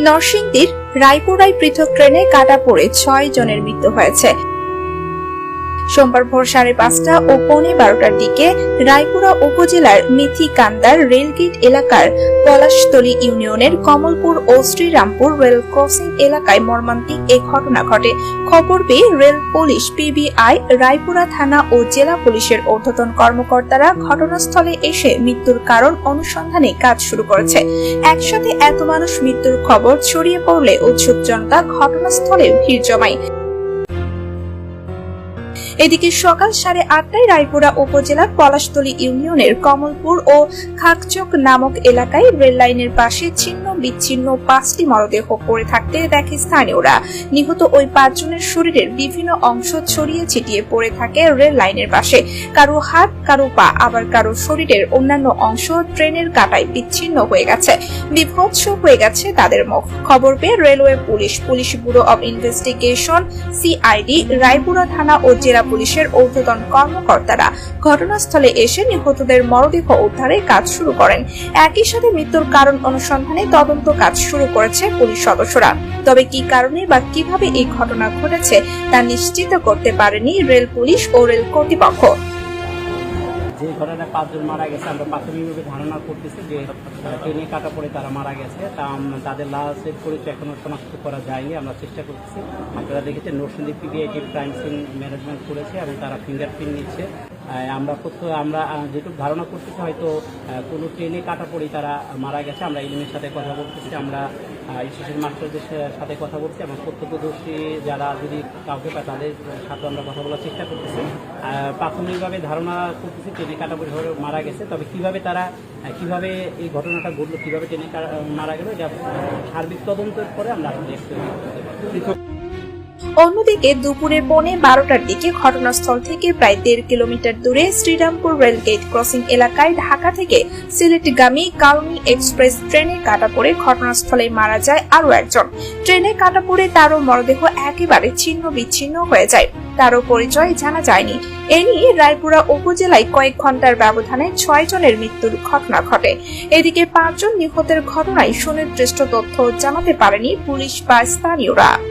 নরসিংদীর রায়পুরায় পৃথক ট্রেনে কাটা পড়ে ছয় জনের মৃত্যু হয়েছে। সোমবার ভোর সাড়ে পাঁচটা ও পৌনে বারোটার দিকে রায়পুরা উপজেলার মিথিকান্দার রেলগেট এলাকার পলাশতলী ইউনিয়নের কমলপুর ও শ্রীরামপুর রেল ক্রসিং এলাকায় মর্মান্তিক এ ঘটনা ঘটে। খবর পেয়ে রেল পুলিশ, পিবিআই, রায়পুরা থানা ও জেলা পুলিশের ঊর্ধ্বতন কর্মকর্তারা ঘটনাস্থলে এসে মৃত্যুর কারণ অনুসন্ধানে কাজ শুরু করেছে। একসাথে এত মানুষ মৃত্যুর খবর ছড়িয়ে পড়লে উৎসুক জনতা ঘটনাস্থলে ভিড় জমায়। এদিকে সকাল সাড়ে আটটায় রায়পুরা উপজেলার পলাশতলী ইউনিয়নের কমলপুর ও খাকচক নামক এলাকায় রেল লাইনের পাশে ছিন্ন বিচ্ছিন্ন পাঁচটি মরদেহ পড়ে থাকতে দেখে স্থানীয়রা। নিহত ওই পাঁচজনের শরীরের বিভিন্ন অংশ ছড়িয়ে ছিটিয়ে পড়ে থাকে রেল লাইনের পাশে। কারও হাত, কারও পা, আবার কারও শরীরের অন্যান্য অংশ ট্রেনের কাটায় বিচ্ছিন্ন হয়ে গেছে। বিভৎস হয়ে গেছে তাদের মুখ। খবর পেয়ে railway police police bureau of investigation, CID, Raipura থানা ও জেলা পুলিশের ঊর্ধ্বতন কর্মকর্তারা ঘটনাস্থলে এসে নিহতদের মরদেহ উদ্ধারে কাজ শুরু করেন। একই সাথে মৃত্যুর কারণ অনুসন্ধানে তদন্ত কাজ শুরু করেছে পুলিশ সদস্যরা। তবে কি কারণে বা কীভাবে এই ঘটনা ঘটেছে তা নিশ্চিত করতে পারেনি রেল পুলিশ ও রেল কর্তৃপক্ষ। যে ঘটনায় পাঁচজন মারা গেছে, আমরা প্রাথমিকভাবে ধারণা করতেছি যে ট্রেনে কাটা পড়ে তারা মারা গেছে। তা তাদের লাশের পরিচয় এখনও শনাক্ত করা যায়নি, আমরা চেষ্টা করতেছি। আপনারা দেখেছেন, Narsingdi PDIT crime scene management করেছে, এবং তারা ফিঙ্গারপ্রিন্ট নিচ্ছে। আমরা প্রথম আমরা যেটুকু ধারণা করতেছি হয়তো কোনো ট্রেনে কাটা পড়েই তারা মারা গেছে। আমরা ইলিমের সাথে কথা বলতেছি আমরা স্টেশন মাস্টারদের সাথে কথা বলছি এবং প্রত্যক্ষদর্শী যারা যদি কাউকে পায়, তাদের সাথে আমরা কথা বলার চেষ্টা করতেছি। প্রাথমিকভাবে ধারণা করতেছি ট্রেনে কাটা পড়ে মারা গেছে। তবে কীভাবে তারা কীভাবে এই ঘটনাটা ঘটলো, কীভাবে ট্রেনে মারা গেল, এটা সার্বিক তদন্তের পরে আমরা আসলে অন্যদিকে দুপুরে পৌনে বারোটার দিকে ঘটনাস্থল থেকে প্রায় দেড় কিলোমিটার দূরে শ্রীরামপুর রেলগেট ক্রসিং এলাকায় ঢাকা থেকে সিলেটগামী কারণী এক্সপ্রেস ট্রেনে কাটা পড়ে ঘটনাস্থলে মারা যায় আরও একজন। ট্রেনে কাটা পড়ে তারও মরদেহ একেবারে ছিন্ন বিচ্ছিন্ন হয়ে যায়। তারও পরিচয় জানা যায়নি। এ নিয়ে রায়পুরা উপজেলায় কয়েক ঘণ্টার ব্যবধানে ছয় জনের মৃত্যুর ঘটনা ঘটে। এদিকে পাঁচজন নিহতের ঘটনায় সুনির্দিষ্ট তথ্য জানাতে পারেনি পুলিশ বা স্থানীয়রা।